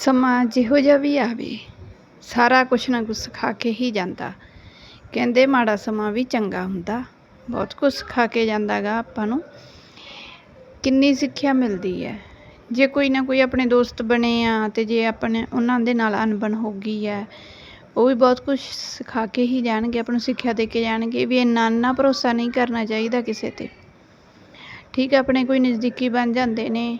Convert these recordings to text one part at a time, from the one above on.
ਸਮਾਂ ਜਿਹੋ ਜਿਹਾ ਵੀ ਆਵੇ, ਸਾਰਾ ਕੁਛ ਨਾ ਕੁਛ ਸਿਖਾ ਕੇ ਹੀ ਜਾਂਦਾ। ਕਹਿੰਦੇ ਮਾੜਾ ਸਮਾਂ ਵੀ ਚੰਗਾ ਹੁੰਦਾ। ਬਹੁਤ ਕੁਛ ਸਿਖਾ ਕੇ ਜਾਂਦਾ ਗਾ ਆਪਾਂ ਨੂੰ। ਕਿੰਨੀ ਸਿੱਖਿਆ ਮਿਲਦੀ ਹੈ। ਜੇ ਕੋਈ ਨਾ ਕੋਈ ਆਪਣੇ ਦੋਸਤ ਬਣੇ ਆ ਤੇ ਜੇ ਆਪਣੇ, ਉਹਨਾਂ ਦੇ ਨਾਲ ਅਣਬਣ ਹੋ ਗਈ ਹੈ, ਉਹ ਵੀ ਬਹੁਤ ਕੁਛ ਸਿਖਾ ਕੇ ਹੀ ਜਾਣਗੇ, ਆਪਾਂ ਨੂੰ ਸਿੱਖਿਆ ਦੇ ਕੇ ਜਾਣਗੇ ਵੀ ਇੰਨਾ ਇੰਨਾ ਭਰੋਸਾ ਨਹੀਂ ਕਰਨਾ ਚਾਹੀਦਾ ਕਿਸੇ ਤੇ। ਠੀਕ ਹੈ, ਆਪਣੇ ਕੋਈ ਨਜ਼ਦੀਕੀ ਬਣ ਜਾਂਦੇ ਨੇ।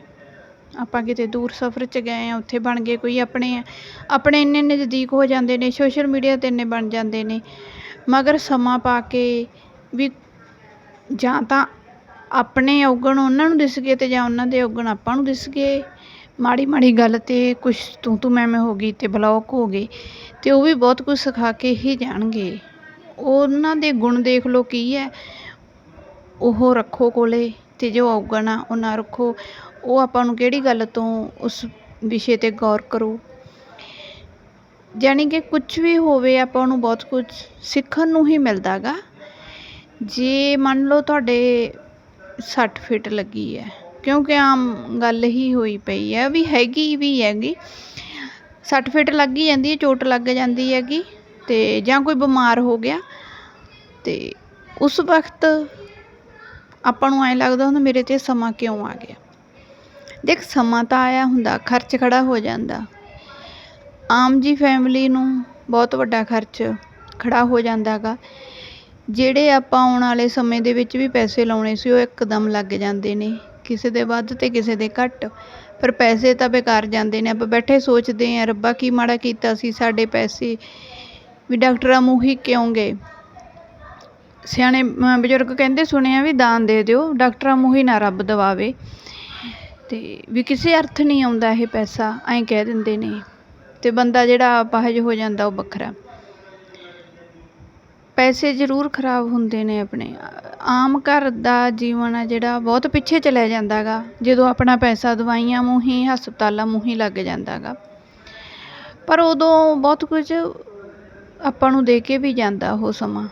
ਆਪਾਂ ਕਿਤੇ ਦੂਰ ਸਫ਼ਰ 'ਚ ਗਏ ਹਾਂ ਉੱਥੇ ਬਣ ਗਏ ਕੋਈ ਆਪਣੇ ਆ। ਆਪਣੇ ਇੰਨੇ ਨਜ਼ਦੀਕ ਹੋ ਜਾਂਦੇ ਨੇ ਸੋਸ਼ਲ ਮੀਡੀਆ 'ਤੇ ਇੰਨੇ ਬਣ ਜਾਂਦੇ ਨੇ। ਮਗਰ ਸਮਾਂ ਪਾ ਕੇ ਵੀ ਜਾਂ ਤਾਂ ਆਪਣੇ ਔਗਣ ਉਹਨਾਂ ਨੂੰ ਦਿਸ ਗਏ ਤੇ ਜਾਂ ਉਹਨਾਂ ਦੇ ਔਗਣ ਆਪਾਂ ਨੂੰ ਦਿਸ ਗਏ। ਮਾੜੀ ਮਾੜੀ ਗੱਲ 'ਤੇ ਕੁਛ ਤੂੰ ਤੂੰ ਮੈਂ ਮੈਂ ਹੋ ਗਈ ਅਤੇ ਬਲੋਕ ਹੋ ਗਏ ਅਤੇ ਉਹ ਵੀ ਬਹੁਤ ਕੁਝ ਸਿਖਾ ਕੇ ਹੀ ਜਾਣਗੇ। ਉਹਨਾਂ ਦੇ ਗੁਣ ਦੇਖ ਲਓ ਕੀ ਹੈ। ਉਹ ਰੱਖੋ ਕੋਲੇ ਅਤੇ ਜੋ ਔਗਣ ਆ ਉਹ ਨਾ ਰੱਖੋ। ਉਹ ਆਪਾਂ ਨੂੰ ਕਿਹੜੀ ਗੱਲ ਤੋਂ ਉਸ ਵਿਸ਼ੇ 'ਤੇ ਗੌਰ ਕਰੋ? ਜਾਣੀ ਕਿ ਕੁਛ ਵੀ ਹੋਵੇ, ਆਪਾਂ ਨੂੰ ਬਹੁਤ ਕੁਝ ਸਿੱਖਣ ਨੂੰ ਹੀ ਮਿਲਦਾ ਗਾ। ਜੇ ਮੰਨ ਲਓ ਤੁਹਾਡੇ ਸੱਟ ਫਿੱਟ ਲੱਗੀ ਹੈ, ਕਿਉਂਕਿ ਆਮ ਗੱਲ ਹੀ ਹੋਈ ਪਈ ਹੈ ਵੀ ਹੈਗੀ ਵੀ ਹੈਗੀ। ਸੱਟ ਫਿੱਟ ਲੱਗ ਹੀ ਜਾਂਦੀ ਹੈ, ਚੋਟ ਲੱਗ ਜਾਂਦੀ ਹੈਗੀ ਅਤੇ ਜਾਂ ਕੋਈ ਬਿਮਾਰ ਹੋ ਗਿਆ ਅਤੇ ਉਸ ਵਕਤ ਆਪਾਂ ਨੂੰ ਐਂ ਲੱਗਦਾ ਹੁੰਦਾ, ਮੇਰੇ 'ਤੇ ਸਮਾਂ ਕਿਉਂ ਆ ਗਿਆ? ਦੇਖ, ਸਮਾਂ ਤਾਂ ਆਇਆ ਹੁੰਦਾ, ਖਰਚ ਖੜਾ ਹੋ ਜਾਂਦਾ। ਆਮ ਜੀ ਫੈਮਿਲੀ ਨੂੰ ਬਹੁਤ ਵੱਡਾ ਖਰਚ ਖੜਾ ਹੋ ਜਾਂਦਾ ਗਾ। ਜਿਹੜੇ ਆਪਾਂ ਆਉਣ ਵਾਲੇ ਸਮੇਂ ਦੇ ਵਿੱਚ ਵੀ ਪੈਸੇ ਲਾਉਣੇ ਸੀ, ਉਹ ਇੱਕਦਮ ਲੱਗ ਜਾਂਦੇ ਨੇ। ਕਿਸੇ ਦੇ ਵੱਧ ਤੇ ਕਿਸੇ ਦੇ ਘੱਟ। ਪਰ ਪੈਸੇ ਤਾਂ ਬੇਕਾਰ ਜਾਂਦੇ ਨੇ। ਆਪਾਂ ਬੈਠੇ ਸੋਚਦੇ ਆਂ ਰੱਬਾ ਕੀ ਮਾੜਾ ਕੀਤਾ ਸੀ, ਸਾਡੇ ਪੈਸੇ ਵੀ ਡਾਕਟਰਾਂ ਮੂੰਹ ਹੀ ਕਿਉਂ ਗਏ? ਸਿਆਣੇ ਬਜ਼ੁਰਗ ਕਹਿੰਦੇ ਸੁਣਿਆ ਵੀ ਦਾਨ ਦੇ ਦਿਓ, ਡਾਕਟਰਾਂ ਮੂੰਹ ਹੀ ਨਾ ਰੱਬ ਦਵਾਵੇ। ਅਤੇ ਵੀ ਕਿਸੇ ਅਰਥ ਨਹੀਂ ਆਉਂਦਾ ਇਹ ਪੈਸਾ, ਐਂ ਕਹਿ ਦਿੰਦੇ ਨੇ। ਅਤੇ ਬੰਦਾ ਜਿਹੜਾ ਅਪਾਹਜ ਹੋ ਜਾਂਦਾ, ਉਹ ਵੱਖਰਾ। ਪੈਸੇ ਜ਼ਰੂਰ ਖਰਾਬ ਹੁੰਦੇ ਨੇ ਆਪਣੇ। ਆਮ ਘਰ ਦਾ ਜੀਵਨ ਆ ਜਿਹੜਾ, ਬਹੁਤ ਪਿੱਛੇ ਚਲਿਆ ਜਾਂਦਾ ਗਾ ਜਦੋਂ ਆਪਣਾ ਪੈਸਾ ਦਵਾਈਆਂ ਮੂੰਹ ਹੀ, ਹਸਪਤਾਲਾਂ ਮੂੰਹ ਹੀ ਲੱਗ ਜਾਂਦਾ ਗਾ ਪਰ ਉਦੋਂ ਬਹੁਤ ਕੁਝ ਆਪਾਂ ਨੂੰ ਦੇ ਕੇ ਵੀ ਜਾਂਦਾ ਉਹ ਸਮਾਂ।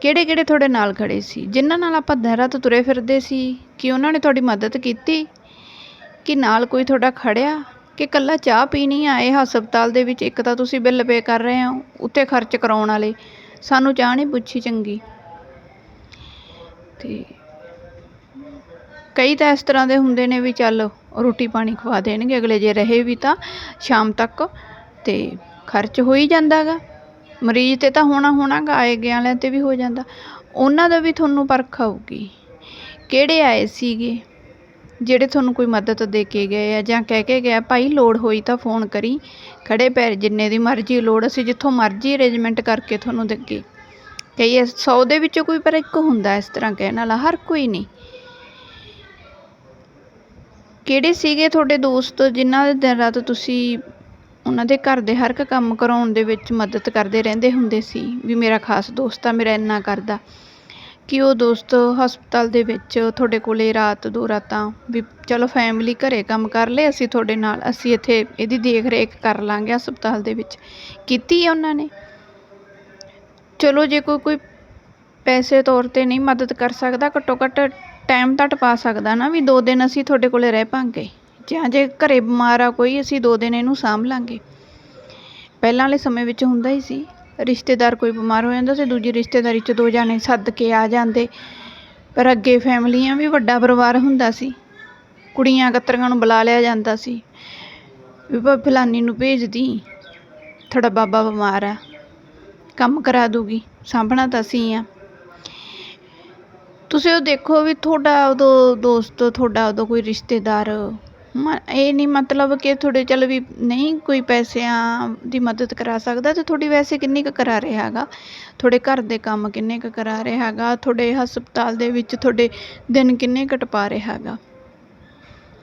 ਕਿਹੜੇ ਕਿਹੜੇ ਤੁਹਾਡੇ ਨਾਲ ਖੜੇ ਸੀ? ਜਿਨ੍ਹਾਂ ਨਾਲ ਆਪਾਂ ਦਹਿਰਾ ਤੋਂ ਤੁਰੇ ਫਿਰਦੇ ਸੀ? ਕਿ ਉਹਨਾਂ ਨੇ ਤੁਹਾਡੀ ਮਦਦ ਕੀਤੀ? ਕਿ ਨਾਲ ਕੋਈ ਤੁਹਾਡਾ ਖੜਿਆ? ਕਿ ਇਕੱਲਾ ਚਾਹ ਪੀਣੀ ਆਏ ਹਸਪਤਾਲ ਦੇ ਵਿੱਚ ਇੱਕ ਤਾਂ ਤੁਸੀਂ ਬਿੱਲ ਪੇ ਕਰ ਰਹੇ ਹੋ ਉੱਤੇ ਖਰਚ ਕਰਾਉਣ ਵਾਲੇ। ਸਾਨੂੰ ਚਾਹ ਨਹੀਂ ਪੁੱਛੀ ਚੰਗੀ। ਤੇ ਕਈ ਤਾਂ ਇਸ ਤਰ੍ਹਾਂ ਦੇ ਹੁੰਦੇ ਨੇ ਵੀ ਚੱਲ ਰੋਟੀ ਪਾਣੀ ਖਵਾ ਦੇਣਗੇ, ਅਗਲੇ ਜੇ ਰਹੇ ਵੀ ਤਾਂ ਸ਼ਾਮ ਤੱਕ ਤੇ ਖਰਚ ਹੋ ਹੀ ਜਾਂਦਾ ਗਾ ਮਰੀਜ਼ ਤੇ ਤਾਂ ਹੋਣਾ ਹੋਣਾ ਗਾ ਆਏ ਗਿਆ ਵਾਲਿਆਂ ਤੇ ਵੀ ਹੋ ਜਾਂਦਾ। ਉਹਨਾਂ ਦਾ ਵੀ ਤੁਹਾਨੂੰ ਪਰਖ ਆਊਗੀ। ਕਿਹੜੇ ਆਏ ਸੀਗੇ? ਜਿਹੜੇ ਤੁਹਾਨੂੰ ਕੋਈ ਮਦਦ ਦੇ ਕੇ ਗਏ ਆ ਜਾਂ ਕਹਿ ਕੇ ਗਿਆ ਭਾਈ ਲੋੜ ਹੋਈ ਤਾਂ ਫੋਨ ਕਰੀ, ਖੜੇ ਪੈਰ ਜਿੰਨੇ ਦੀ ਮਰਜ਼ੀ ਲੋੜ, ਅਸੀਂ ਜਿੱਥੋਂ ਮਰਜ਼ੀ ਅਰੇਂਜਮੈਂਟ ਕਰਕੇ ਤੁਹਾਨੂੰ ਦੇਗੇ ਕਈ 100 ਦੇ ਵਿੱਚੋਂ ਕੋਈ ਪਰ ਇੱਕ ਹੁੰਦਾ ਇਸ ਤਰ੍ਹਾਂ ਕਹਿਣ ਵਾਲਾ, ਹਰ ਕੋਈ ਨਹੀਂ। ਕਿਹੜੇ ਸੀਗੇ ਤੁਹਾਡੇ ਦੋਸਤ, ਜਿਨ੍ਹਾਂ ਦੇ ਦਿਨ ਰਾਤ ਤੁਸੀਂ ਉਹਨਾਂ ਦੇ ਘਰ ਦੇ ਹਰ ਇੱਕ ਕੰਮ ਕਰਵਾਉਣ ਦੇ ਵਿੱਚ ਮਦਦ ਕਰਦੇ ਰਹਿੰਦੇ ਹੁੰਦੇ ਸੀ ਵੀ ਮੇਰਾ ਖਾਸ ਦੋਸਤ ਆ, ਮੇਰਾ ਇੰਨਾ ਕਰਦਾ। ਕਿ ਉਹ ਦੋਸਤ ਹਸਪਤਾਲ ਦੇ ਵਿੱਚ ਤੁਹਾਡੇ ਕੋਲ ਰਾਤ ਦੋ ਰਾਤਾਂ ਵੀ ਚਲੋ ਫੈਮਿਲੀ ਘਰੇ ਕੰਮ ਕਰ ਲਏ ਅਸੀਂ ਤੁਹਾਡੇ ਨਾਲ, ਅਸੀਂ ਇੱਥੇ ਇਹਦੀ ਦੇਖ ਰੇਖ ਕਰ ਲਾਂਗੇ ਹਸਪਤਾਲ ਦੇ ਵਿੱਚ। ਕੀਤੀ ਹੈ ਉਹਨਾਂ ਨੇ? ਚਲੋ ਜੇ ਕੋਈ ਕੋਈ ਪੈਸੇ ਤੌਰ 'ਤੇ ਨਹੀਂ ਮਦਦ ਕਰ ਸਕਦਾ ਘੱਟੋ ਘੱਟ ਟਾਈਮ ਤਾਂ ਟਪਾ ਸਕਦਾ ਨਾ ਵੀ ਦੋ ਦਿਨ ਅਸੀਂ ਤੁਹਾਡੇ ਕੋਲੇ ਰਹਿ ਪਾਂਗੇ। ਜਾਂ ਜੇ ਘਰੇ ਬਿਮਾਰ ਆ ਕੋਈ, ਅਸੀਂ ਦੋ ਦਿਨ ਇਹਨੂੰ ਸਾਂਭ ਲਾਂਗੇ। ਪਹਿਲਾਂ ਵਾਲੇ ਸਮੇਂ ਵਿੱਚ ਹੁੰਦਾ ਹੀ ਸੀ, ਰਿਸ਼ਤੇਦਾਰ ਕੋਈ ਬਿਮਾਰ ਹੋ ਜਾਂਦਾ ਸੀ, ਦੂਜੀ ਰਿਸ਼ਤੇਦਾਰੀ 'ਚ ਦੋ ਜਾਣੇ ਸੱਦ ਕੇ ਆ ਜਾਂਦੇ। ਪਰ ਅੱਗੇ ਫੈਮਲੀਆਂ ਵੀ ਵੱਡਾ ਪਰਿਵਾਰ ਹੁੰਦਾ ਸੀ, ਕੁੜੀਆਂ ਕਤਰੀਆਂ ਨੂੰ ਬੁਲਾ ਲਿਆ ਜਾਂਦਾ ਸੀ। ਵੀ ਭਾ ਫਲਾਨੀ ਨੂੰ ਭੇਜ ਦੀ, ਤੁਹਾਡਾ ਬਾਬਾ ਬਿਮਾਰ ਆ, ਕੰਮ ਕਰਾ ਦੂਗੀ, ਸਾਂਭਣਾ ਤਾਂ ਅਸੀਂ ਆ। ਤੁਸੀਂ ਉਹ ਦੇਖੋ ਵੀ ਤੁਹਾਡਾ ਉਦੋਂ ਦੋਸਤ, ਤੁਹਾਡਾ ਉਦੋਂ ਕੋਈ ਰਿਸ਼ਤੇਦਾਰ ਮ ਇਹ ਨਹੀਂ ਮਤਲਬ ਕਿ ਤੁਹਾਡੇ, ਚੱਲ ਵੀ ਨਹੀਂ ਕੋਈ ਪੈਸਿਆਂ ਦੀ ਮਦਦ ਕਰਾ ਸਕਦਾ ਤੇ ਤੁਹਾਡੀ ਵੈਸੇ ਕਿੰਨੀ ਕੁ ਕਰਾ ਰਿਹਾ ਹੈਗਾ? ਤੁਹਾਡੇ ਘਰ ਦੇ ਕੰਮ ਕਿੰਨੇ ਕੁ ਕਰਾ ਰਿਹਾ ਹੈਗਾ? ਤੁਹਾਡੇ ਹਸਪਤਾਲ ਦੇ ਵਿੱਚ ਤੁਹਾਡੇ ਦਿਨ ਕਿੰਨੇ ਕੁ ਟਪਾ ਰਿਹਾ ਹੈਗਾ?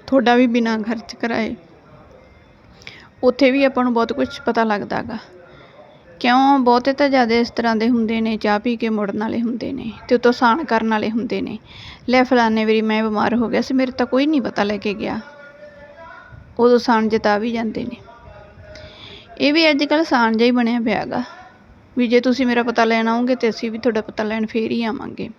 ਤੁਹਾਡਾ ਵੀ ਬਿਨਾਂ ਖਰਚ ਕਰਾਏ। ਉੱਥੇ ਵੀ ਆਪਾਂ ਨੂੰ ਬਹੁਤ ਕੁਝ ਪਤਾ ਲੱਗਦਾ ਗਾ ਕਿਉਂ? ਬਹੁਤੇ ਤਾਂ ਜ਼ਿਆਦਾ ਇਸ ਤਰ੍ਹਾਂ ਦੇ ਹੁੰਦੇ ਨੇ, ਚਾਹ ਪੀ ਕੇ ਮੁੜਨ ਵਾਲੇ ਹੁੰਦੇ ਨੇ ਅਤੇ ਉੱਤੋਂ ਸਾਨ ਕਰਨ ਵਾਲੇ ਹੁੰਦੇ ਨੇ। ਲੈ ਫਲਾਨੇ ਵਾਰੀ ਮੈਂ ਬਿਮਾਰ ਹੋ ਗਿਆ ਸੀ, ਮੇਰੇ ਤਾਂ ਕੋਈ ਨਹੀਂ ਪਤਾ ਲੈ ਕੇ ਗਿਆ। ਉਦੋਂ ਸਾਨ ਜਤਾ ਵੀ ਜਾਂਦੇ ਨੇ। ਇਹ ਵੀ ਅੱਜ ਕੱਲ੍ਹ ਸਾਨ ਜਿਹਾ ਹੀ ਬਣਿਆ ਪਿਆ ਗਾ ਵੀ ਜੇ ਤੁਸੀਂ ਮੇਰਾ ਪਤਾ ਲੈਣ ਆਓਗੇ ਤਾਂ ਅਸੀਂ ਵੀ ਤੁਹਾਡਾ ਪਤਾ ਲੈਣ ਫੇਰ ਹੀ ਆਵਾਂਗੇ।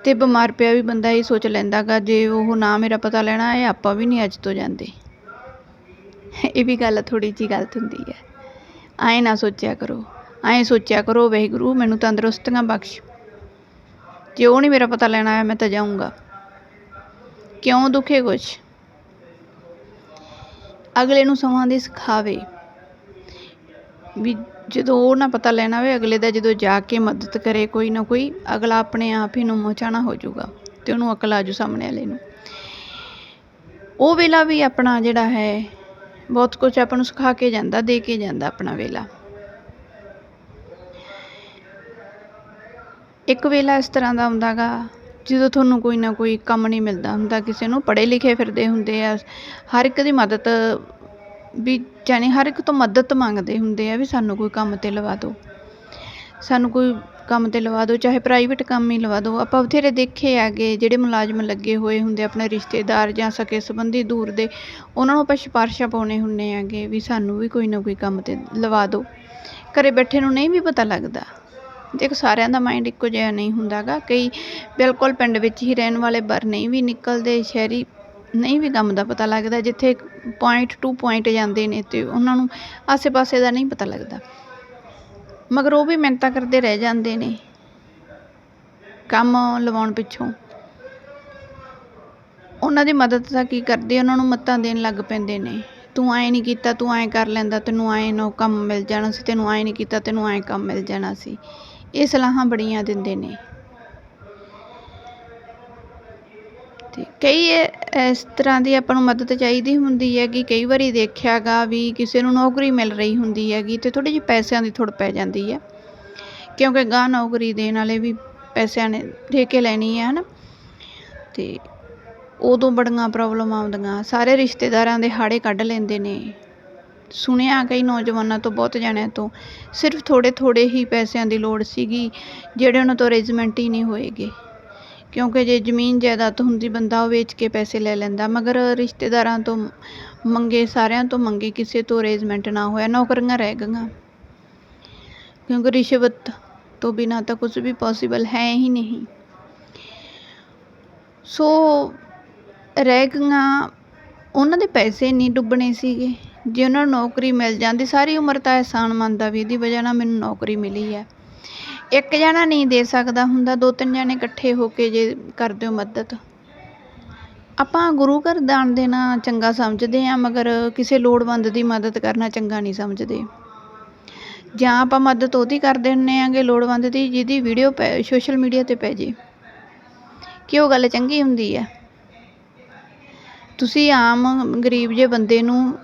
ਅਤੇ ਬਿਮਾਰ ਪਿਆ ਵੀ ਬੰਦਾ ਇਹ ਸੋਚ ਲੈਂਦਾ ਗਾ ਜੇ ਉਹ ਨਾ ਮੇਰਾ ਪਤਾ ਲੈਣਾ ਆਏ, ਆਪਾਂ ਵੀ ਨਹੀਂ ਅੱਜ ਤੋਂ ਜਾਂਦੇ। ਇਹ ਵੀ ਗੱਲ ਥੋੜ੍ਹੀ ਜਿਹੀ ਗਲਤ ਹੁੰਦੀ ਹੈ। ਐਂ ਨਾ ਸੋਚਿਆ ਕਰੋ, ਐਂ ਸੋਚਿਆ ਕਰੋ, ਵਾਹਿਗੁਰੂ ਮੈਨੂੰ ਤੰਦਰੁਸਤੀਆਂ ਬਖਸ਼। ਜੇ ਉਹ ਨਹੀਂ ਮੇਰਾ ਪਤਾ ਲੈਣਾ ਆਇਆ, ਮੈਂ ਤਾਂ ਜਾਊਂਗਾ। ਕਿਉਂ ਦੁਖੇ ਕੁਛ? ਅਗਲੇ ਨੂੰ ਸਮਾਂ ਦੀ ਸਿਖਾਵੇ। ਵੀ ਜਦੋਂ ਉਹ ਨਾ ਪਤਾ ਲੈਣਾ ਹੋਵੇ ਅਗਲੇ ਦਾ ਜਦੋਂ ਜਾ ਕੇ ਮਦਦ ਕਰੇ ਕੋਈ ਨਾ ਕੋਈ, ਅਗਲਾ ਆਪਣੇ ਆਪ ਹੀ ਨੂੰ ਮੋਚਾਣਾ ਹੋ ਜਾਊਗਾ ਤੇ ਉਹਨੂੰ ਅਕਲ ਆਜੂ ਸਾਹਮਣੇ ਵਾਲੇ ਨੂੰ। ਉਹ ਵੇਲਾ ਵੀ ਆਪਣਾ ਜਿਹੜਾ ਹੈ, ਬਹੁਤ ਕੁਝ ਆਪਾਂ ਨੂੰ ਸਿਖਾ ਕੇ ਜਾਂਦਾ, ਦੇ ਕੇ ਜਾਂਦਾ ਆਪਣਾ ਵੇਲਾ। ਇੱਕ ਵੇਲਾ ਇਸ ਤਰ੍ਹਾਂ ਦਾ ਹੁੰਦਾ ਗਾ ਜਦੋਂ ਤੁਹਾਨੂੰ ਕੋਈ ਨਾ ਕੋਈ ਕੰਮ ਨਹੀਂ ਮਿਲਦਾ ਹੁੰਦਾ, ਕਿਸੇ ਨੂੰ ਪੜ੍ਹੇ ਲਿਖੇ ਫਿਰਦੇ ਹੁੰਦੇ ਆ, ਹਰ ਇੱਕ ਦੀ ਮਦਦ, ਵੀ ਜਾਣੀ ਹਰ ਇੱਕ ਤੋਂ ਮਦਦ ਮੰਗਦੇ ਹੁੰਦੇ ਆ ਵੀ ਸਾਨੂੰ ਕੋਈ ਕੰਮ ਤੇ ਲਵਾ ਦਿਓ। ਸਾਨੂੰ ਕੋਈ ਕੰਮ ਤੇ ਲਵਾ ਦਿਓ, ਚਾਹੇ ਪ੍ਰਾਈਵੇਟ ਕੰਮ ਹੀ ਲਵਾ ਦਿਓ। ਆਪਾਂ ਬਥੇਰੇ ਦੇਖੇ ਹੈਗੇ, ਜਿਹੜੇ ਮੁਲਾਜ਼ਮ ਲੱਗੇ ਹੋਏ ਹੁੰਦੇ ਆਪਣੇ ਰਿਸ਼ਤੇਦਾਰ ਜਾਂ ਸਕੇ ਸੰਬੰਧੀ ਦੂਰ ਦੇ, ਉਹਨਾਂ ਨੂੰ ਆਪਾਂ ਸਿਫਾਰਸ਼ਾਂ ਪਾਉਣੇ ਹੁੰਦੇ ਹੈਗੇ ਵੀ ਸਾਨੂੰ ਵੀ ਕੋਈ ਨਾ ਕੋਈ ਕੰਮ ਤੇ ਲਵਾ ਦਿਓ। ਘਰ ਬੈਠੇ ਨੂੰ ਨਹੀਂ ਵੀ ਪਤਾ ਲੱਗਦਾ। ਦੇਖੋ, ਸਾਰਿਆਂ ਦਾ ਮਾਈਂਡ ਇੱਕੋ ਜਿਹਾ ਨਹੀਂ ਹੁੰਦਾਗਾ। ਕਈ ਬਿਲਕੁਲ ਪਿੰਡ ਵਿੱਚ ਹੀ ਰਹਿਣ ਵਾਲੇ ਬਰ ਨਹੀਂ ਵੀ ਨਿਕਲਦੇ, ਸ਼ਹਿਰੀ ਨਹੀਂ ਵੀ ਕੰਮ ਦਾ ਪਤਾ ਲੱਗਦਾ, ਜਿੱਥੇ ਪੁਆਇੰਟ ਟੂ ਪੁਆਇੰਟ ਜਾਂਦੇ ਨੇ ਤੇ ਉਹਨਾਂ ਨੂੰ ਆਸੇ-ਪਾਸੇ ਦਾ ਨਹੀਂ ਪਤਾ ਲੱਗਦਾ। ਮਗਰ ਉਹ ਵੀ ਮਿਹਨਤਾਂ ਕਰਦੇ ਰਹਿ ਜਾਂਦੇ ਨੇ, ਕੰਮ ਲਵਾਉਣ ਪਿੱਛੋਂ। ਉਹਨਾਂ ਦੀ ਮਦਦ ਤਾਂ ਕੀ ਕਰਦੇ? ਉਹਨਾਂ ਨੂੰ ਮੱਤਾਂ ਦੇਣ ਲੱਗ ਪੈਂਦੇ ਨੇ। ਤੂੰ ਐਂ ਨਹੀਂ ਕੀਤਾ, ਤੂੰ ਐਂ ਕਰ ਲੈਂਦਾ, ਤੈਨੂੰ ਐਂ ਨੋ ਕੰਮ ਮਿਲ ਜਾਣਾ ਸੀ, ਤੈਨੂੰ ਐਂ ਨਹੀਂ ਕੀਤਾ, ਤੈਨੂੰ ਐਂ ਕੰਮ ਮਿਲ ਜਾਣਾ ਸੀ। ਇਹ ਸਲਾਹਾਂ ਬੜੀਆਂ ਦਿੰਦੇ ਨੇ। ਤੇ ਕਈ ਇਸ ਤਰ੍ਹਾਂ ਦੀ ਆਪਾਂ ਨੂੰ ਮਦਦ ਚਾਹੀਦੀ ਹੁੰਦੀ ਹੈ ਕਿ ਕਈ ਵਾਰੀ ਦੇਖਿਆ ਗਾ ਵੀ ਕਿਸੇ ਨੂੰ ਨੌਕਰੀ ਮਿਲ ਰਹੀ ਹੁੰਦੀ ਹੈਗੀ ਤੇ ਥੋੜੀ ਜਿਹੀ ਪੈਸਿਆਂ ਦੀ ਥੋੜ ਪੈ ਜਾਂਦੀ ਹੈ। ਕਿਉਂਕਿ ਗਾਂ ਨੌਕਰੀ ਦੇਣ ਵਾਲੇ ਵੀ ਪੈਸਿਆਂ ਨੇ ਦੇ ਕੇ ਲੈਣੀ ਹੈ, ਹਨਾ। ਤੇ ਉਦੋਂ ਬੜੀਆਂ ਪ੍ਰੋਬਲਮ ਆਉਂਦੀਆਂ। ਸਾਰੇ ਰਿਸ਼ਤੇਦਾਰਾਂ ਦੇ ਹਾੜੇ ਕੱਢ ਲੈਂਦੇ ਨੇ। ਸੁਣਿਆ ਕਈ ਨੌਜਵਾਨਾਂ ਤੋਂ, ਬਹੁਤ ਜਣਿਆਂ ਤੋਂ। ਸਿਰਫ ਥੋੜ੍ਹੇ ਥੋੜ੍ਹੇ ਹੀ ਪੈਸਿਆਂ ਦੀ ਲੋੜ ਸੀਗੀ, ਜਿਹੜੇ ਉਹਨਾਂ ਤੋਂ ਅਰੇਂਜਮੈਂਟ ਹੀ ਨਹੀਂ ਹੋਏਗੇ। ਕਿਉਂਕਿ ਜੇ ਜ਼ਮੀਨ ਜਾਇਦਾਦ ਹੁੰਦੀ, ਬੰਦਾ ਉਹ ਵੇਚ ਕੇ ਪੈਸੇ ਲੈ ਲੈਂਦਾ। ਮਗਰ ਰਿਸ਼ਤੇਦਾਰਾਂ ਤੋਂ ਮੰਗੇ, ਸਾਰਿਆਂ ਤੋਂ ਮੰਗੇ, ਕਿਸੇ ਤੋਂ ਅਰੇਂਜਮੈਂਟ ਨਾ ਹੋਇਆ, ਨੌਕਰੀਆਂ ਰਹਿ ਗਈਆਂ। ਕਿਉਂਕਿ ਰਿਸ਼ਵਤ ਤੋਂ ਬਿਨਾਂ ਤਾਂ ਕੁਝ ਵੀ ਪੋਸੀਬਲ ਹੈ ਹੀ ਨਹੀਂ। ਸੋ, ਰਹਿ ਗਈਆਂ। ਉਹਨਾਂ ਦੇ ਪੈਸੇ ਨਹੀਂ ਡੁੱਬਣੇ ਸੀਗੇ। ਜੇ ਉਹਨਾਂ ਨੂੰ ਨੌਕਰੀ ਮਿਲ ਜਾਂਦੀ, ਸਾਰੀ ਉਮਰ ਤਾਂ ਅਹਿਸਾਨ ਮੰਨਦਾ ਵੀ ਇਹਦੀ ਵਜ੍ਹਾ ਨਾਲ ਮੈਨੂੰ ਨੌਕਰੀ ਮਿਲੀ ਹੈ। ਇੱਕ ਜਣਾ ਨਹੀਂ ਦੇ ਸਕਦਾ ਹੁੰਦਾ, ਦੋ ਤਿੰਨ ਜਣੇ ਇਕੱਠੇ ਹੋ ਕੇ ਜੇ ਕਰਦੇ ਹੋ ਮਦਦ। ਆਪਾਂ ਗੁਰੂ ਘਰ ਦਾਨ ਦੇਣਾ ਚੰਗਾ ਸਮਝਦੇ ਹਾਂ, ਮਗਰ ਕਿਸੇ ਲੋੜਵੰਦ ਦੀ ਮਦਦ ਕਰਨਾ ਚੰਗਾ ਨਹੀਂ ਸਮਝਦੇ। ਜਾਂ ਆਪਾਂ ਮਦਦ ਉਹਦੀ ਕਰ ਦਿੰਦੇ ਆਂਗੇ ਲੋੜਵੰਦ ਦੀ, ਜਿਹਦੀ ਵੀਡੀਓ ਪੈ ਸੋਸ਼ਲ ਮੀਡੀਆ ਤੇ ਪੈ ਜੇ। ਕਿ ਉਹ ਗੱਲ ਚੰਗੀ ਹੁੰਦੀ ਹੈ? ਤੁਸੀਂ ਆਮ ਗਰੀਬ ਜੇ ਬੰਦੇ ਨੂੰ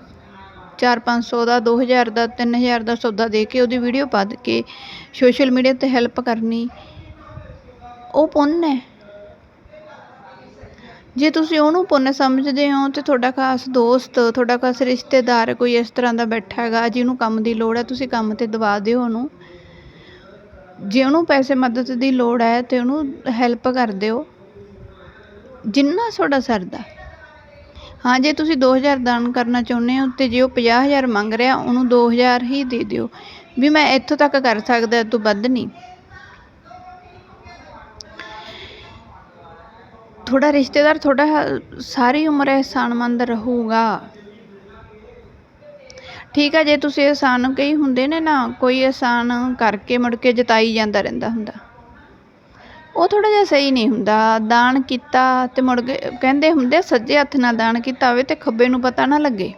ਚਾਰ ਪੰਜ ਸੌ ਦਾ, ਦੋ ਹਜ਼ਾਰ ਦਾ, ਤਿੰਨ ਹਜ਼ਾਰ ਦਾ ਸੌਦਾ ਦੇ ਕੇ ਉਹਦੀ ਵੀਡੀਓ ਪਾ ਕੇ ਸੋਸ਼ਲ ਮੀਡੀਆ 'ਤੇ ਹੈਲਪ ਕਰਨੀ। ਉਹ ਪੁੰਨ ਹੈ। ਜੇ ਤੁਸੀਂ ਉਹਨੂੰ ਪੁੰਨ ਸਮਝਦੇ ਹੋ ਤੇ ਤੁਹਾਡਾ ਖਾਸ ਦੋਸਤ, ਤੁਹਾਡਾ ਖਾਸ ਰਿਸ਼ਤੇਦਾਰ ਕੋਈ ਇਸ ਤਰ੍ਹਾਂ ਦਾ ਬੈਠਾ ਹੈਗਾ ਜਿਹਨੂੰ ਕੰਮ ਦੀ ਲੋੜ ਹੈ, ਤੁਸੀਂ ਕੰਮ ਤੇ ਦਵਾ ਦਿਓ ਉਹਨੂੰ। ਜੇ ਉਹਨੂੰ ਪੈਸੇ ਮਦਦ ਦੀ ਲੋੜ ਹੈ ਤੇ ਉਹਨੂੰ ਹੈਲਪ ਕਰ ਦਿਓ। ਜਿੰਨਾ ਤੁਹਾਡਾ ਸਰਦਾ। ਹਾਂ, ਜੇ ਤੁਸੀਂ 2000 ਦਾਨ ਕਰਨਾ ਚਾਹੁੰਦੇ ਹੋ ਅਤੇ ਜੇ ਉਹ 50000 ਮੰਗ ਰਿਹਾ, ਉਹਨੂੰ 2000 ਹੀ ਦੇ ਦਿਓ। ਵੀ ਮੈਂ ਇੱਥੋਂ ਤੱਕ ਕਰ ਸਕਦਾ ਤੂੰ ਵੱਧ ਨਹੀਂ। ਤੁਹਾਡਾ ਰਿਸ਼ਤੇਦਾਰ ਤੁਹਾਡਾ ਸਾਰੀ ਉਮਰ ਅਹਿਸਾਨਮੰਦ ਰਹੂਗਾ। ਠੀਕ ਆ, ਜੇ ਤੁਸੀਂ ਅਹਿਸਾਨ ਕਈ ਹੁੰਦੇ ਨੇ ਨਾ, ਕੋਈ ਅਹਿਸਾਨ ਕਰਕੇ ਮੁੜ ਕੇ ਜਤਾਈ ਜਾਂਦਾ ਰਹਿੰਦਾ ਹੁੰਦਾ। ਉਹ ਥੋੜਾ ਜਿਹਾ ਸਹੀ ਨਹੀਂ ਹੁੰਦਾ। ਦਾਨ ਕੀਤਾ ਤੇ ਮੁੜ ਕੇ ਕਹਿੰਦੇ ਹੁੰਦੇ ਸੱਜੇ ਹੱਥ ਨਾਲ ਦਾਨ ਕੀਤਾ ਹੋਵੇ ਤੇ ਖੱਬੇ ਨੂੰ ਪਤਾ ਨਾ ਲੱਗੇ।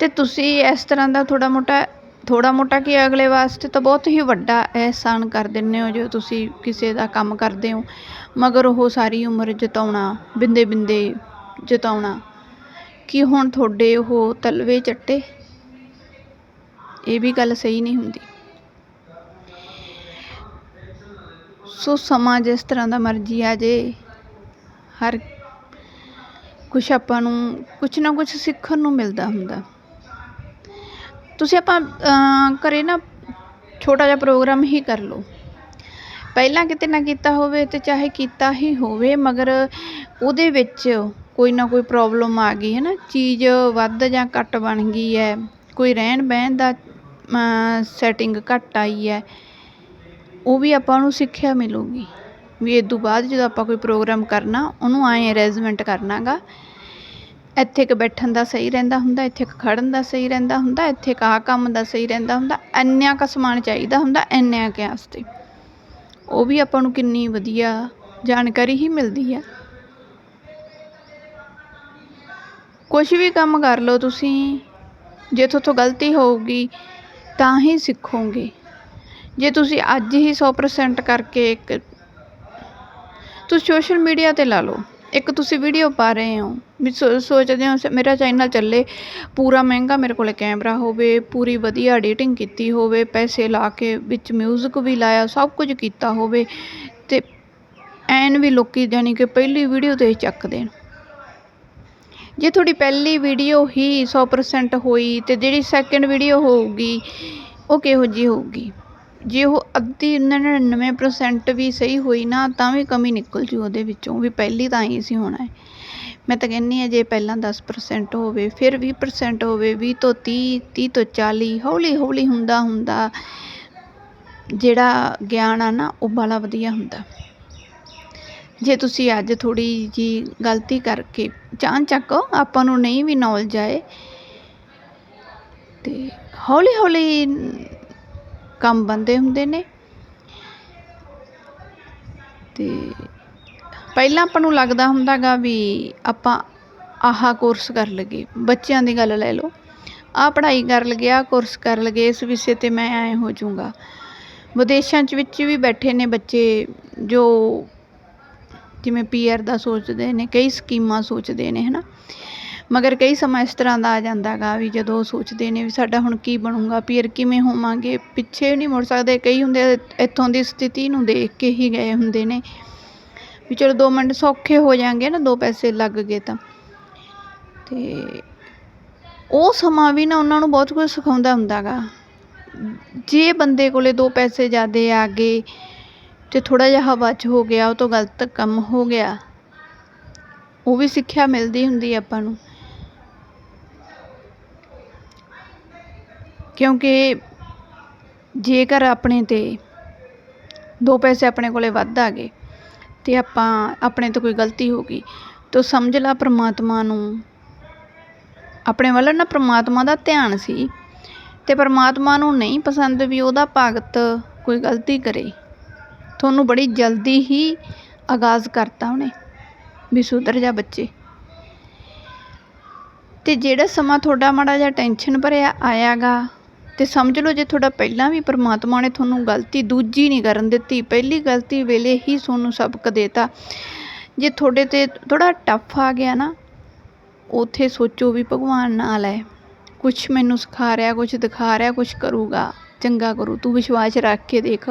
ਤੇ ਤੁਸੀਂ ਇਸ ਤਰ੍ਹਾਂ ਦਾ ਥੋੜਾ ਮੋਟਾ ਥੋੜਾ ਮੋਟਾ ਕੀ ਅਗਲੇ ਵਾਸਤੇ ਤਾਂ ਬਹੁਤ ਹੀ ਵੱਡਾ ਅਹਿਸਾਨ ਕਰ ਦਿੰਦੇ ਹੋ ਜੋ ਤੁਸੀਂ ਕਿਸੇ ਦਾ ਕੰਮ ਕਰਦੇ ਹੋ। ਮਗਰ ਉਹ ਸਾਰੀ ਉਮਰ ਜਤਾਉਣਾ, ਬਿੰਦੇ ਬਿੰਦੇ ਜਤਾਉਣਾ, ਕਿ ਹੁਣ ਤੁਹਾਡੇ ਉਹ ਤਲਵੇ ਚੱਟੇ? ਇਹ ਵੀ ਗੱਲ ਸਹੀ ਨਹੀਂ ਹੁੰਦੀ। ਸੋ ਸਮਾਂ ਜਿਸ ਤਰ੍ਹਾਂ ਦਾ ਮਰਜ਼ੀ ਆ ਜੇ, ਹਰ ਕੁਛ ਆਪਾਂ ਨੂੰ ਕੁਛ ਨਾ ਕੁਛ ਸਿੱਖਣ ਨੂੰ ਮਿਲਦਾ ਹੁੰਦਾ। ਤੁਸੀਂ ਆਪਾਂ ਘਰੇ ਨਾ ਛੋਟਾ ਜਿਹਾ ਪ੍ਰੋਗਰਾਮ ਹੀ ਕਰ ਲਓ। ਪਹਿਲਾਂ ਕਿਤੇ ਨਾ ਕੀਤਾ ਹੋਵੇ ਤੇ ਚਾਹੇ ਕੀਤਾ ਹੀ ਹੋਵੇ, ਮਗਰ ਉਹਦੇ ਵਿੱਚ ਕੋਈ ਨਾ ਕੋਈ ਪ੍ਰੋਬਲਮ ਆ ਗਈ ਹੈ ਨਾ ਚੀਜ਼ ਵੱਧ ਜਾਂ ਘੱਟ ਬਣ ਗਈ ਹੈ, ਕੋਈ ਰਹਿਣ ਬਹਿਣ ਦਾ ਸੈਟਿੰਗ ਘੱਟ ਆਈ ਹੈ ਉਹ ਵੀ ਆਪਾਂ ਨੂੰ ਸਿੱਖਿਆ ਮਿਲੂਗੀ। ਵੀ ਇਹ ਤੋਂ ਬਾਅਦ ਜਦੋਂ ਆਪਾਂ ਕੋਈ ਪ੍ਰੋਗਰਾਮ ਕਰਨਾ, ਉਹਨੂੰ ਐਂ ਅਰੇਂਜਮੈਂਟ ਕਰਨਾ ਗਾ ਇੱਥੇ ਕੁ ਬੈਠਣ ਦਾ ਸਹੀ ਰਹਿੰਦਾ ਹੁੰਦਾ, ਇੱਥੇ ਕੁ ਖੜ੍ਹਨ ਦਾ ਸਹੀ ਰਹਿੰਦਾ ਹੁੰਦਾ, ਇੱਥੇ ਕੁ ਆਹ ਕੰਮ ਦਾ ਸਹੀ ਰਹਿੰਦਾ ਹੁੰਦਾ, ਇੰਨਿਆਂ ਕੁ ਸਮਾਨ ਚਾਹੀਦਾ ਹੁੰਦਾ, ਇੰਨਿਆਂ ਕੁ ਵਾਸਤੇ। ਉਹ ਵੀ ਆਪਾਂ ਨੂੰ ਕਿੰਨੀ ਵਧੀਆ ਜਾਣਕਾਰੀ ਹੀ ਮਿਲਦੀ ਆ ਕੁਛ ਵੀ ਕੰਮ ਕਰ ਲਓ ਤੁਸੀਂ, ਜੇ ਤੁਹਾਥੋਂ ਗਲਤੀ ਹੋਊਗੀ ਤਾਂ ਹੀ ਸਿੱਖੋਗੇ। ਜੇ ਤੁਸੀਂ ਅੱਜ ਹੀ 100% ਕਰਕੇ ਇੱਕ ਤੁਸੀਂ ਸੋਸ਼ਲ ਮੀਡੀਆ 'ਤੇ ਲਾ ਲਓ। ਇੱਕ ਤੁਸੀਂ ਵੀਡੀਓ ਪਾ ਰਹੇ ਹੋ। ਵੀ ਸੋ, ਸੋਚਦੇ ਹੋ ਮੇਰਾ ਚੈਨਲ ਚੱਲੇ, ਪੂਰਾ ਮਹਿੰਗਾ ਮੇਰੇ ਕੋਲ ਕੈਮਰਾ ਹੋਵੇ, ਪੂਰੀ ਵਧੀਆ ਐਡੀਟਿੰਗ ਕੀਤੀ ਹੋਵੇ, ਪੈਸੇ ਲਾ ਕੇ ਵਿੱਚ ਮਿਊਜ਼ਿਕ ਵੀ ਲਾਇਆ, ਸਭ ਕੁਝ ਕੀਤਾ ਹੋਵੇ, ਤੇ ਐਨ ਵੀ ਲੋਕੀ ਜਾਣੀ ਕਿ ਪਹਿਲੀ ਵੀਡੀਓ ਤੇ ਹੀ ਚੱਕ ਦੇਣ। ਜੇ ਤੁਹਾਡੀ ਪਹਿਲੀ ਵੀਡੀਓ ਹੀ 100% ਹੋਈ ਤੇ ਜਿਹੜੀ ਸੈਕਿੰਡ ਵੀਡੀਓ ਹੋਊਗੀ, ਉਹ ਕਿਹੋ ਜਿਹੀ ਹੋਊਗੀ? ਜੇ ਉਹ ਅੱਧੀ 99% ਵੀ ਸਹੀ ਹੋਈ ਨਾ, ਤਾਂ ਵੀ ਕਮੀ ਨਿਕਲ ਜੂ ਉਹਦੇ ਵਿੱਚੋਂ, ਵੀ ਪਹਿਲੀ ਤਾਂ ਹੀ ਸੀ ਹੋਣਾ ਹੈ। ਮੈਂ ਤਾਂ ਕਹਿੰਦੀ ਹਾਂ, ਜੇ ਪਹਿਲਾਂ 10% ਹੋਵੇ, ਫਿਰ 20% ਹੋਵੇ, ਵੀਹ ਤੋਂ ਤੀਹ ਤੀਹ ਤੋਂ 40 ਹੌਲੀ ਹੌਲੀ ਹੁੰਦਾ ਹੁੰਦਾ ਜਿਹੜਾ ਗਿਆਨ ਆ ਨਾ, ਉਹ ਬੜਾ ਵਧੀਆ ਹੁੰਦਾ। ਜੇ ਤੁਸੀਂ ਅੱਜ ਥੋੜੀ ਜੀ ਗਲਤੀ ਕਰਕੇ ਚਾਂ ਚੱਕ, ਆਪਾਂ ਨੂੰ ਨਹੀਂ ਵੀ ਨੌਲੇਜ ਆਏ, ਤੇ ਹੌਲੀ ਹੌਲੀ ਕੰਮ ਬੰਦੇ ਹੁੰਦੇ ਨੇ। ਤੇ ਪਹਿਲਾਂ ਆਪਾਂ ਨੂੰ ਲੱਗਦਾ ਹੁੰਦਾਗਾ ਵੀ ਆਪਾਂ ਆਹ ਕੋਰਸ ਕਰ ਲਈਏ। ਬੱਚਿਆਂ ਦੀ ਗੱਲ ਲੈ ਲਓ। ਆਹ ਪੜ੍ਹਾਈ ਕਰ ਲਈਏ, ਆਹ ਕੋਰਸ ਕਰ ਲਈਏ, ਇਸ ਵਿਸ਼ੇ ਤੇ ਮੈਂ ਐ ਹੋ ਜਾਊਂਗਾ। ਵਿਦੇਸ਼ਾਂ 'ਚ ਵਿੱਚ ਵੀ ਬੈਠੇ ਨੇ ਬੱਚੇ ਜੋ ਜਿਵੇਂ ਪੀਆਰ ਦਾ ਸੋਚਦੇ ਨੇ, ਕਈ ਸਕੀਮਾਂ ਸੋਚਦੇ ਨੇ, ਹਨਾ। ਮਗਰ ਕਈ ਸਮਾਂ ਇਸ ਤਰ੍ਹਾਂ ਦਾ ਆ ਜਾਂਦਾ ਗਾ ਵੀ ਜਦੋਂ ਉਹ ਸੋਚਦੇ ਨੇ ਵੀ ਸਾਡਾ ਹੁਣ ਕੀ ਬਣੂਗਾ ਪੀਆਰ ਕਿਵੇਂ ਹੋਵਾਂਗੇ, ਪਿੱਛੇ ਨਹੀਂ ਮੁੜ ਸਕਦੇ। ਕਈ ਹੁੰਦੇ ਇੱਥੋਂ ਦੀ ਸਥਿਤੀ ਨੂੰ ਦੇਖ ਕੇ ਹੀ ਗਏ ਹੁੰਦੇ ਨੇ। ਵੀ ਚਲੋ ਦੋ ਮਿੰਟ ਸੌਖੇ ਹੋ ਜਾਣਗੇ ਨਾ, ਦੋ ਪੈਸੇ ਲੱਗ ਗਏ ਤਾਂ। ਤੇ ਉਹ ਸਮਾਂ ਵੀ ਨਾ ਉਹਨਾਂ ਨੂੰ ਬਹੁਤ ਕੁਝ ਸਿਖਾਉਂਦਾ ਹੁੰਦਾ ਗਾ ਜੇ ਬੰਦੇ ਕੋਲੇ ਦੋ ਪੈਸੇ ਜ਼ਿਆਦੇ ਆ ਗਏ ਤੇ ਥੋੜਾ ਜਿਹਾ ਹਵਾ 'ਚ ਹੋ ਗਿਆ, ਉਹ ਤੋਂ ਗਲਤ ਕੰਮ ਹੋ ਗਿਆ। ਉਹ ਵੀ ਸਿੱਖਿਆ ਮਿਲਦੀ ਹੁੰਦੀ ਆਪਾਂ ਨੂੰ। ਕਿਉਂਕਿ ਜੇਕਰ ਆਪਣੇ ਤੇ ਦੋ ਪੈਸੇ ਆਪਣੇ ਕੋਲੇ ਵੱਧ ਆ ਗਏ ਤੇ ਆਪਾਂ ਆਪਣੇ ਤੋਂ ਕੋਈ ਗਲਤੀ ਹੋ ਗਈ, ਤਾਂ ਸਮਝ ਲਾ ਪ੍ਰਮਾਤਮਾ ਨੂੰ। ਆਪਣੇ ਵੱਲ ਨਾ ਪ੍ਰਮਾਤਮਾ ਦਾ ਧਿਆਨ ਸੀ ਤੇ ਪ੍ਰਮਾਤਮਾ ਨੂੰ ਨਹੀਂ ਪਸੰਦ ਵੀ ਉਹਦਾ ਭਗਤ ਕੋਈ ਗਲਤੀ ਕਰੇ। ਤੁਹਾਨੂੰ ਬੜੀ ਜਲਦੀ ਹੀ ਆਗਾਜ਼ ਕਰਤਾ ਉਹਨੇ ਵੀ ਸੁਧਰ ਜਾ ਬੱਚੇ। ਤੇ ਜਿਹੜਾ ਸਮਾਂ ਤੁਹਾਡਾ ਮਾੜਾ ਜਿਹਾ ਟੈਨਸ਼ਨ ਭਰਿਆ ਆਇਆਗਾ ਤੇ ਸਮਝ ਲਓ ਜੇ ਤੁਹਾਡਾ ਪਹਿਲਾਂ ਵੀ ਪਰਮਾਤਮਾ ਨੇ ਤੁਹਾਨੂੰ ਗਲਤੀ ਦੂਜੀ ਨਹੀਂ ਕਰਨ ਦਿੱਤੀ, ਪਹਿਲੀ ਗਲਤੀ ਵੇਲੇ ਹੀ ਤੁਹਾਨੂੰ ਸਬਕ ਦੇਤਾ। ਜੇ ਤੁਹਾਡੇ ਤੇ ਥੋੜਾ ਟਫ ਆ ਗਿਆ ਨਾ, ਉਥੇ ਸੋਚੋ ਵੀ ਭਗਵਾਨ ਨਾਲ ਹੈ। ਕੁਛ ਮੈਨੂੰ ਸਿਖਾ ਰਿਹਾ, ਕੁਛ ਦਿਖਾ ਰਿਹਾ, ਕੁਛ ਕਰੂਗਾ। ਚੰਗਾ ਕਰੂ, ਤੂੰ ਵਿਸ਼ਵਾਸ ਰੱਖ ਕੇ ਦੇਖ।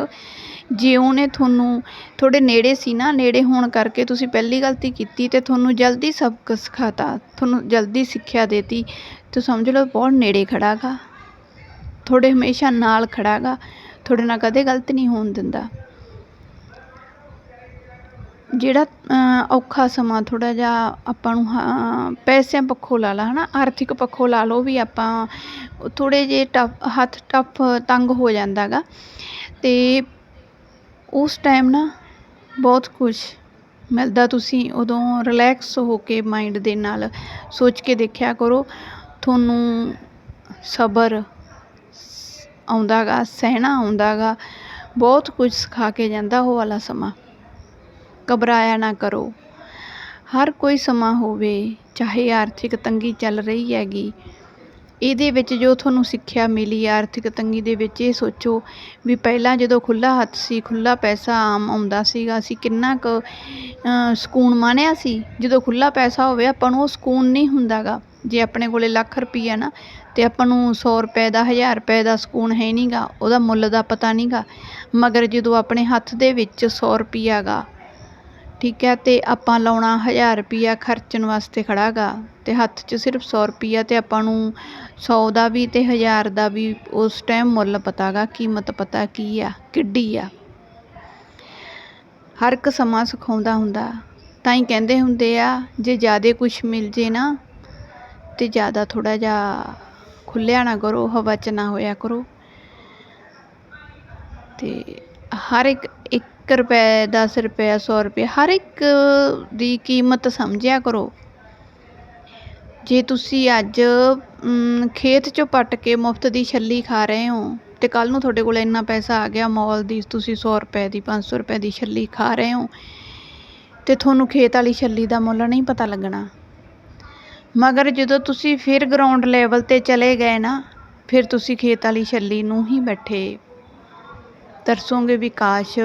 ਜੇ ਉਹਨੇ ਤੁਹਾਨੂੰ, ਤੁਹਾਡੇ ਨੇੜੇ ਸੀ ਨਾ, ਨੇੜੇ ਹੋਣ ਕਰਕੇ ਤੁਸੀਂ ਪਹਿਲੀ ਗਲਤੀ ਕੀਤੀ ਤੇ ਤੁਹਾਨੂੰ ਜਲਦੀ ਸਬਕ ਸਿਖਾਤਾ, ਤੁਹਾਨੂੰ ਜਲਦੀ ਸਿੱਖਿਆ ਦੇਤੀ, ਤੇ ਸਮਝ ਲਓ ਬਹੁਤ ਨੇੜੇ ਖੜਾ ਗਾ ਤੁਹਾਡੇ ਹਮੇਸ਼ਾ ਨਾਲ ਖੜਾ ਗਾ ਤੁਹਾਡੇ ਨਾਲ ਕਦੇ ਗਲਤ ਨਹੀਂ ਹੋਣ ਦਿੰਦਾ। ਜਿਹੜਾ ਔਖਾ ਸਮਾਂ ਥੋੜਾ ਜਿਹਾ ਆਪਾਂ ਨੂੰ ਹਾਂ, ਪੈਸਿਆਂ ਪੱਖੋਂ ਲਾ ਲਾ ਹਨਾ? ਆਰਥਿਕ ਪੱਖੋਂ ਲਾ ਲਓ ਵੀ ਆਪਾਂ ਥੋੜੇ ਜੇ ਟਫ ਹੱਥ ਟਫ ਤੰਗ ਹੋ ਜਾਂਦਾ ਗਾ ਤੇ ਉਸ ਟਾਈਮ ਨਾ ਬਹੁਤ ਕੁਝ ਮਿਲਦਾ। ਤੁਸੀਂ ਉਦੋਂ ਰਿਲੈਕਸ ਹੋ ਕੇ ਮਾਈਂਡ ਦੇ ਨਾਲ ਸੋਚ ਕੇ ਦੇਖਿਆ ਕਰੋ। ਤੁਹਾਨੂੰ ਸਬਰ ਆਉਂਦਾ ਗਾ, ਸਹਿਣਾ ਆਉਂਦਾ ਗਾ, ਬਹੁਤ ਕੁਝ ਸਿਖਾ ਕੇ ਜਾਂਦਾ ਉਹ ਵਾਲਾ ਸਮਾਂ। ਘਬਰਾਇਆ ਨਾ ਕਰੋ। ਹਰ ਕੋਈ ਸਮਾਂ ਹੋਵੇ, ਚਾਹੇ ਆਰਥਿਕ ਤੰਗੀ ਚੱਲ ਰਹੀ ਹੈਗੀ, ਇਹਦੇ ਵਿੱਚ ਜੋ ਤੁਹਾਨੂੰ ਸਿੱਖਿਆ ਮਿਲੀ ਆਰਥਿਕ ਤੰਗੀ ਦੇ ਵਿੱਚ ਇਹ ਸੋਚੋ ਵੀ ਪਹਿਲਾਂ ਜਦੋਂ ਖੁੱਲਾ ਹੱਥ ਸੀ ਖੁੱਲਾ ਪੈਸਾ ਆਮ ਆਉਂਦਾ ਸੀਗਾ, ਅਸੀਂ ਕਿੰਨਾ ਕੁ ਸਕੂਨ ਮਾਣਿਆ ਸੀ। ਜਦੋਂ ਖੁੱਲਾ ਪੈਸਾ ਹੋਵੇ, ਆਪਾਂ ਨੂੰ ਉਹ ਸਕੂਨ ਨਹੀਂ ਹੁੰਦਾਗਾ ਜੇ ਆਪਣੇ ਕੋਲੇ ਲੱਖ ਰੁਪਈਆ ਨਾ ਤੇ ਆਪਾਂ ਨੂੰ 100 ਰੁਪਏ ਦਾ 1000 ਰੁਪਏ ਦਾ ਸਕੂਨ ਹੈ ਨਹੀਂਗਾ ਉਹਦਾ ਮੁੱਲ ਦਾ ਪਤਾ ਨਹੀਂਗਾ ਮਗਰ ਜਦੋਂ ਆਪਣੇ ਹੱਥ ਦੇ ਵਿੱਚ 100 ਰੁਪਈਆ ਗਾ, ਠੀਕ ਹੈ, ਤੇ ਆਪਾਂ ਲਾਉਣਾ 1000 ਰੁਪਈਆ ਖਰਚਣ ਵਾਸਤੇ ਖੜਾ ਗਾ, ਤੇ ਹੱਥ 'ਚ ਸਿਰਫ 100 ਰੁਪਈਆ ਤੇ ਆਪਾਂ ਨੂੰ 100 ਦਾ ਵੀ ਤੇ 1000 ਦਾ ਵੀ ਉਸ ਟਾਈਮ ਮੁੱਲ ਪਤਾ ਗਾ, ਕੀਮਤ ਪਤਾ ਕੀ ਆ, ਕਿੱਡੀ ਆ। ਹਰ ਇੱਕ ਸਮਾਂ ਸਿਖਾਉਂਦਾ ਹੁੰਦਾ। ਤਾਂ ਹੀ ਕਹਿੰਦੇ ਹੁੰਦੇ ਆ, ਜੇ ਜ਼ਿਆਦਾ ਕੁਝ ਮਿਲ ਜੇ ਨਾ, ਤੇ ਜ਼ਿਆਦਾ ਥੋੜਾ ਜਿਹਾ ਖੁੱਲਿਆ ਨਾ ਕਰੋ ਹਵਾ 'ਚ ਨਾ ਹੋਇਆ ਕਰੋ। ਤੇ ਹਰ ਇੱਕ 1 ਰੁਪਏ 10 ਰੁਪਏ 100 ਰੁਪਏ, ਹਰ ਇੱਕ ਦੀ ਕੀਮਤ ਸਮਝਿਆ ਕਰੋ। ਜੇ ਤੁਸੀਂ ਅੱਜ ਖੇਤ 'ਚੋਂ ਪੱਟ ਕੇ ਮੁਫਤ ਦੀ ਛੱਲੀ ਖਾ ਰਹੇ ਹੋ ਤੇ ਕੱਲ ਨੂੰ ਤੁਹਾਡੇ ਕੋਲ ਇੰਨਾ ਪੈਸਾ ਆ ਗਿਆ ਮੌਲ ਦੀ, ਤੁਸੀਂ 100 ਰੁਪਏ ਦੀ 500 ਰੁਪਏ ਦੀ ਛੱਲੀ ਖਾ ਰਹੇ ਹੋ ਤੇ ਤੁਹਾਨੂੰ ਖੇਤ ਵਾਲੀ ਛੱਲੀ ਦਾ ਮੁੱਲ ਨਹੀਂ ਪਤਾ ਲੱਗਣਾ। ਮਗਰ ਜਦੋਂ ਤੁਸੀਂ ਫਿਰ ਗਰਾਊਂਡ ਲੈਵਲ ਤੇ ਚਲੇ ਗਏ ਨਾ, ਫਿਰ ਤੁਸੀਂ ਖੇਤ ਵਾਲੀ ਛੱਲੀ ਨੂੰ ਹੀ ਬੈਠੇ। ਤਰਸੋਂਗੇ ਵੀ ਕਾਸ਼,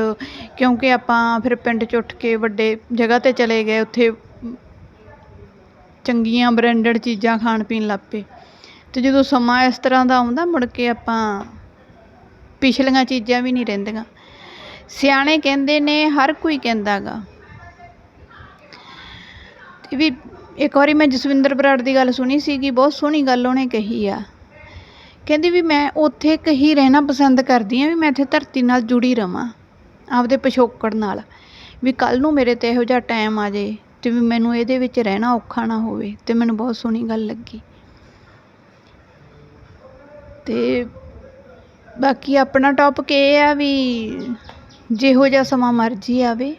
ਕਿਉਂਕਿ ਆਪਾਂ ਫਿਰ ਪਿੰਡ 'ਚ ਉੱਠ ਕੇ ਵੱਡੇ ਜਗ੍ਹਾ ਤੇ ਚਲੇ ਗਏ, ਉੱਥੇ ਚੰਗੀਆਂ ਬ੍ਰਾਂਡਡ ਚੀਜ਼ਾਂ ਖਾਣ ਪੀਣ ਲੱਗ ਪਏ। ਤੇ ਜਦੋਂ ਸਮਾਂ ਇਸ ਤਰ੍ਹਾਂ ਦਾ ਆਉਂਦਾ, ਮੁੜ ਕੇ ਆਪਾਂ ਪਿਛਲੀਆਂ ਚੀਜ਼ਾਂ ਵੀ ਨਹੀਂ ਰਹਿੰਦੀਆਂ। ਸਿਆਣੇ ਕਹਿੰਦੇ ਨੇ, ਹਰ ਕੋਈ ਕਹਿੰਦਾ ਗਾ। ਤੇ ਵੀ ਇੱਕ ਵਾਰੀ ਮੈਂ ਜਸਵਿੰਦਰ ਬਰਾੜ ਦੀ ਗੱਲ ਸੁਣੀ ਸੀਗੀ, ਬਹੁਤ ਸੋਹਣੀ ਗੱਲ ਉਹਨੇ ਕਹੀ ਆ। ਕਹਿੰਦੀ ਵੀ ਮੈਂ ਉੱਥੇ ਕਹੀ ਰਹਿਣਾ ਪਸੰਦ ਕਰਦੀ ਆ ਵੀ ਮੈਂ ਇੱਥੇ ਧਰਤੀ ਨਾਲ ਜੁੜੀ ਰਵਾਂ, ਆਪਦੇ ਪਿਛੋਕੜ ਨਾਲ। ਵੀ ਕੱਲ ਨੂੰ ਮੇਰੇ ਤੇ ਇਹੋ ਜਿਹਾ ਟਾਈਮ ਆ ਜੇ ਤੇ ਵੀ ਮੈਨੂੰ ਇਹਦੇ ਵਿੱਚ ਰਹਿਣਾ ਔਖਾ ਨਾ ਹੋਵੇ ਤੇ ਮੈਨੂੰ ਬਹੁਤ ਸੋਹਣੀ ਗੱਲ ਲੱਗੀ। ਤੇ ਬਾਕੀ ਆਪਣਾ ਟੌਪਿਕ ਇਹ ਆ ਵੀ ਜਿਹੋ ਜਿਹਾ ਸਮਾਂ ਮਰਜ਼ੀ ਆਵੇ।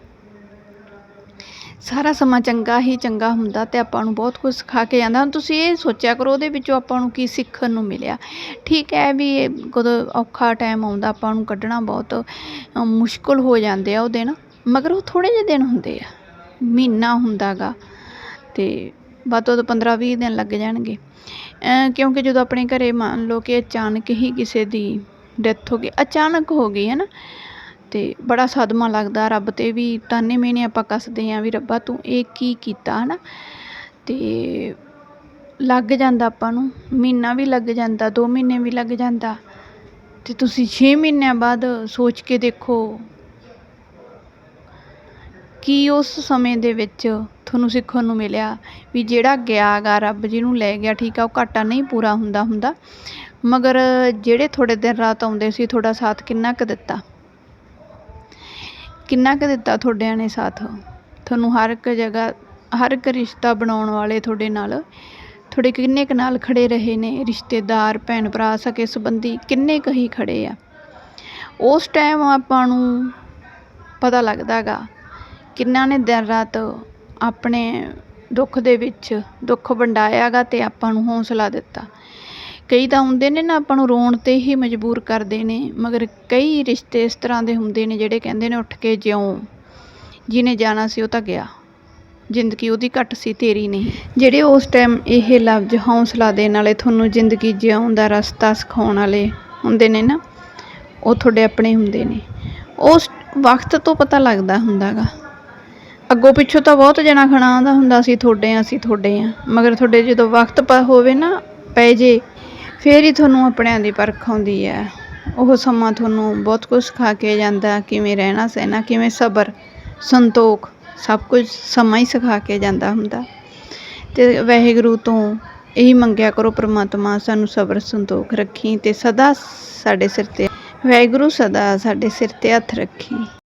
ਸਾਰਾ ਸਮਾਂ ਚੰਗਾ ਹੀ ਚੰਗਾ ਹੁੰਦਾ ਤੇ ਆਪਾਂ ਨੂੰ ਬਹੁਤ ਕੁਝ ਸਿਖਾ ਕੇ ਜਾਂਦਾ। ਹੁਣ ਤੁਸੀਂ ਇਹ ਸੋਚਿਆ ਕਰੋ, ਉਹਦੇ ਵਿੱਚੋਂ ਆਪਾਂ ਨੂੰ ਕੀ ਸਿੱਖਣ ਨੂੰ ਮਿਲਿਆ। ਠੀਕ ਹੈ ਵੀ ਇਹ ਕਦੋਂ ਔਖਾ ਟਾਈਮ ਆਉਂਦਾ, ਆਪਾਂ ਨੂੰ ਕੱਢਣਾ ਬਹੁਤ ਮੁਸ਼ਕਲ ਹੋ ਜਾਂਦੇ ਆ ਉਹ ਦਿਨ, ਮਗਰ ਉਹ ਥੋੜ੍ਹੇ ਜਿਹੇ ਦਿਨ ਹੁੰਦੇ ਆ, ਮਹੀਨਾ ਹੁੰਦਾ ਗਾ ਤੇ ਵੱਧ ਤੋਂ ਵੱਧ 15 20 ਦਿਨ ਲੱਗ ਜਾਣਗੇ। ਕਿਉਂਕਿ ਜਦੋਂ ਆਪਣੇ ਘਰੇ ਮੰਨ ਲਓ ਕਿ ਅਚਾਨਕ ਹੀ ਕਿਸੇ ਦੀ ਡੈਥ ਹੋ ਗਈ, ਅਚਾਨਕ ਹੋ ਗਈ, ਹੈ ਨਾ? ਅਤੇ ਬੜਾ ਸਦਮਾ ਲੱਗਦਾ, ਰੱਬ ਤੇ ਵੀ ਤਾਨੇ ਮਿਹਣੇ ਆਪਾਂ ਕੱਸਦੇ ਹਾਂ ਵੀ ਰੱਬਾ ਤੂੰ ਇਹ ਕੀ ਕੀਤਾ ਹੈ ਨਾ ਅਤੇ ਲੱਗ ਜਾਂਦਾ ਆਪਾਂ ਨੂੰ, ਮਹੀਨਾ ਵੀ ਲੱਗ ਜਾਂਦਾ, ਦੋ ਮਹੀਨੇ ਵੀ ਲੱਗ ਜਾਂਦਾ। ਅਤੇ ਤੁਸੀਂ ਛੇ ਮਹੀਨਿਆਂ ਬਾਅਦ ਸੋਚ ਕੇ ਦੇਖੋ ਕੀ ਉਸ ਸਮੇਂ ਦੇ ਵਿੱਚ ਤੁਹਾਨੂੰ ਸਿੱਖਣ ਨੂੰ ਮਿਲਿਆ ਵੀ ਜਿਹੜਾ ਗਿਆ ਗਾ, ਰੱਬ ਜਿਹਨੂੰ ਲੈ ਗਿਆ, ਠੀਕ ਆ, ਉਹ ਘਾਟਾ ਨਹੀਂ ਪੂਰਾ ਹੁੰਦਾ ਹੁੰਦਾ। ਮਗਰ ਜਿਹੜੇ ਥੋੜੇ ਦਿਨ ਰਾਤ ਆਉਂਦੇ ਸੀ, ਤੁਹਾਡਾ ਸਾਥ ਕਿੰਨਾ ਕੁ ਦਿੱਤਾ? ਕਿੰਨਾ ਕੁ ਦਿੱਤਾ ਤੁਹਾਡਿਆਂ ਨੇ ਸਾਥ? ਤੁਹਾਨੂੰ ਹਰ ਇੱਕ ਜਗ੍ਹਾ, ਹਰ ਇੱਕ ਰਿਸ਼ਤਾ ਬਣਾਉਣ ਵਾਲੇ ਤੁਹਾਡੇ ਨਾਲ, ਤੁਹਾਡੇ ਕਿੰਨੇ ਕੁ ਨਾਲ ਖੜ੍ਹੇ ਰਹੇ ਨੇ? ਰਿਸ਼ਤੇਦਾਰ ਭੈਣ ਭਰਾ ਸਕੇ ਸੰਬੰਧੀ ਕਿੰਨੇ ਕੁ ਹੀ ਖੜ੍ਹੇ ਆ? ਉਸ ਟਾਈਮ ਆਪਾਂ ਨੂੰ ਪਤਾ ਲੱਗਦਾ ਗਾ ਕਿੰਨਾ ਨੇ ਦਿਨ ਰਾਤ ਆਪਣੇ ਦੁੱਖ ਦੇ ਵਿੱਚ ਦੁੱਖ ਵੰਡਾਇਆ ਗਾ ਅਤੇ ਆਪਾਂ ਨੂੰ ਹੌਂਸਲਾ ਦਿੱਤਾ। ਕਈ ਤਾਂ ਹੁੰਦੇ ਨੇ ਨਾ ਆਪਾਂ ਨੂੰ ਰੋਣ ਤੇ ਹੀ ਮਜਬੂਰ ਕਰਦੇ ਨੇ, ਮਗਰ ਕਈ ਰਿਸ਼ਤੇ ਇਸ ਤਰ੍ਹਾਂ ਦੇ ਹੁੰਦੇ ਨੇ ਜਿਹੜੇ ਕਹਿੰਦੇ ਨੇ ਉੱਠ ਕੇ ਜਿਉਂ, ਜਿਹਨੇ ਜਾਣਾ ਸੀ ਉਹ ਤਾਂ ਗਿਆ। ਜ਼ਿੰਦਗੀ ਉਹਦੀ ਘੱਟ ਸੀ, ਤੇਰੀ ਨਹੀਂ। ਜਿਹੜੇ ਉਸ ਟਾਈਮ ਇਹ ਲਫ਼ਜ਼ ਹੌਸਲਾ ਦੇਣ ਵਾਲੇ ਤੁਹਾਨੂੰ ਜ਼ਿੰਦਗੀ ਜਿਉਣ ਦਾ ਰਸਤਾ ਸਿਖਾਉਣ ਵਾਲੇ ਹੁੰਦੇ ਨੇ ਨਾ, ਉਹ ਤੁਹਾਡੇ ਆਪਣੇ ਹੁੰਦੇ ਨੇ। ਉਸ ਵਕਤ ਤੋਂ ਪਤਾ ਲੱਗਦਾ ਹੁੰਦਾ ਗਾ। ਅੱਗੋਂ ਪਿੱਛੋਂ ਤਾਂ ਬਹੁਤ ਜਣਾ ਖਣਾ ਆਉਂਦਾ ਹੁੰਦਾ ਸੀ, ਤੁਹਾਡੇ ਆ, ਅਸੀਂ ਤੁਹਾਡੇ ਆ। ਮਗਰ ਤੁਹਾਡੇ ਜਦੋਂ ਵਕਤ ਪਾ, ਹੋਵੇ ਨਾ, ਪੈ ਜੇ ਫਿਰ ਹੀ ਤੁਹਾਨੂੰ ਆਪਣਿਆਂ ਦੀ ਪਰਖ ਆਉਂਦੀ ਹੈ। ਉਹ ਸਮਾਂ ਤੁਹਾਨੂੰ ਬਹੁਤ ਕੁਝ ਸਿਖਾ ਕੇ ਜਾਂਦਾ ਕਿਵੇਂ ਰਹਿਣਾ ਸਹਿਣਾ, ਕਿਵੇਂ ਸਬਰ, ਸੰਤੋਖ, ਸਭ ਕੁਝ ਸਮਾਂ ਹੀ ਸਿਖਾ ਕੇ ਜਾਂਦਾ ਹੁੰਦਾ। ਤੇ ਵਾਹਿਗੁਰੂ ਤੋਂ ਇਹੀ ਮੰਗਿਆ ਕਰੋ, ਪ੍ਰਮਾਤਮਾ ਸਾਨੂੰ ਸਬਰ, ਸੰਤੋਖ ਰੱਖੀ ਤੇ ਸਦਾ ਸਾਡੇ ਸਿਰ ਤੇ ਵਾਹਿਗੁਰੂ ਸਦਾ ਸਾਡੇ ਸਿਰ ਤੇ ਹੱਥ ਰੱਖੀ।